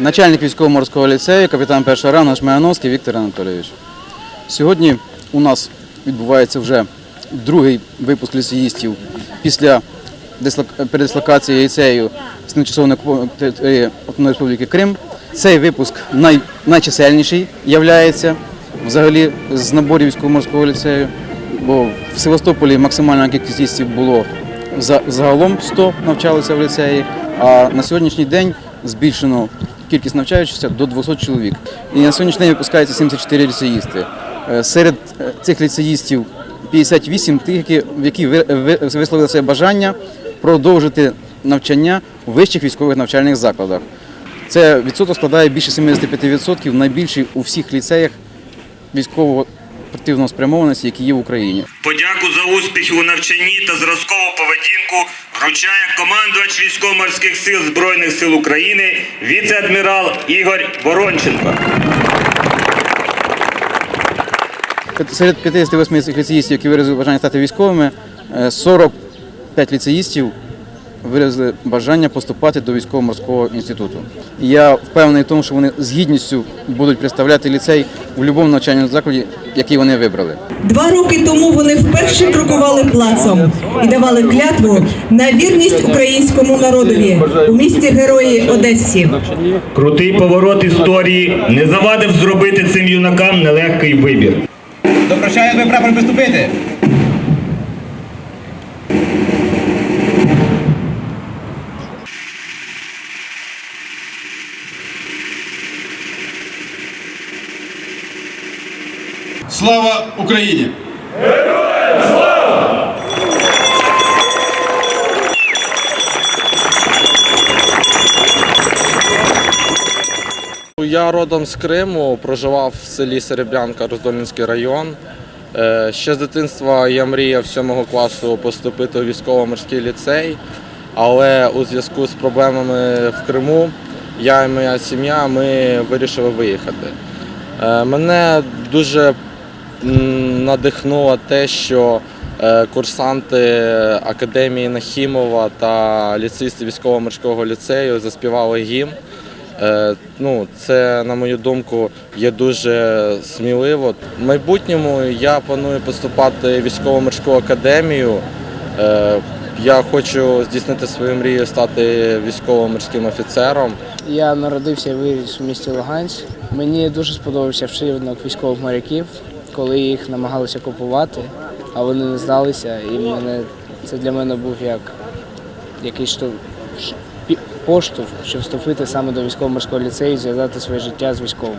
начальник військово-морського ліцею, капітан першого рангу Шмаяновський Віктор Анатолійович. Сьогодні у нас відбувається вже другий випуск ліцеїстів після передислокації ліцею з тимчасово окупованої території Автономної Республіки Крим. Цей випуск най, найчисельніший являється взагалі з наборів військово-морського ліцею, бо в Севастополі максимальна кількість їстів було за- загалом 100 навчалися в ліцеї, а на сьогоднішній день збільшено кількість навчаючихся до 200 чоловік. І на сьогоднішній день випускається 74 ліцеїсти. Е, Серед е, цих ліцеїстів 58 тих, які, висловили це бажання продовжити навчання у вищих військових навчальних закладах. Це відсоток складає більше 75%, найбільший у всіх ліцеях військового спортивного спрямованості, які є в Україні. Подяку за успіхи у навчанні та зразкову поведінку вручає командувач військово-морських сил Збройних сил України віце-адмірал Ігор Воронченко. Серед 58 цих ліцеїстів, які виразили бажання стати військовими, е, 45 ліцеїстів виразили бажання поступати до військово-морського інституту. Я впевнений в тому, що вони з гідністю будуть представляти ліцей у будь-якому навчальному закладі, який вони вибрали. Два роки тому вони вперше крокували плацом і давали клятву на вірність українському народові у місті Герої Одесі. Крутий поворот історії не завадив зробити цим юнакам нелегкий вибір. Допрощаю ви прапор приступити. Слава Україні! Я родом з Криму, проживав в селі Серебрянка, Роздольницький район. Е, Ще з дитинства я мріяв 7 класу поступити у військово-морський ліцей, але у зв'язку з проблемами в Криму я і моя сім'я ми вирішили виїхати. Е, Мене дуже надихнуло те, що е, курсанти Академії Нахімова та ліцеїсти військово-морського ліцею заспівали гімн. Е, Ну, це, на мою думку, є дуже сміливо. В майбутньому я планую поступати в військово-морську академію. Е, Я хочу здійснити свою мрію стати військово-морським офіцером. Я народився і виріс в місті Луганськ. Мені дуже сподобався вчинок військових моряків, коли їх намагалися купувати, а вони не здалися. І мене це для мене був як якийсь шту- поштовх, щоб вступити саме до військово-морського ліцею зв'язати своє життя з військовим.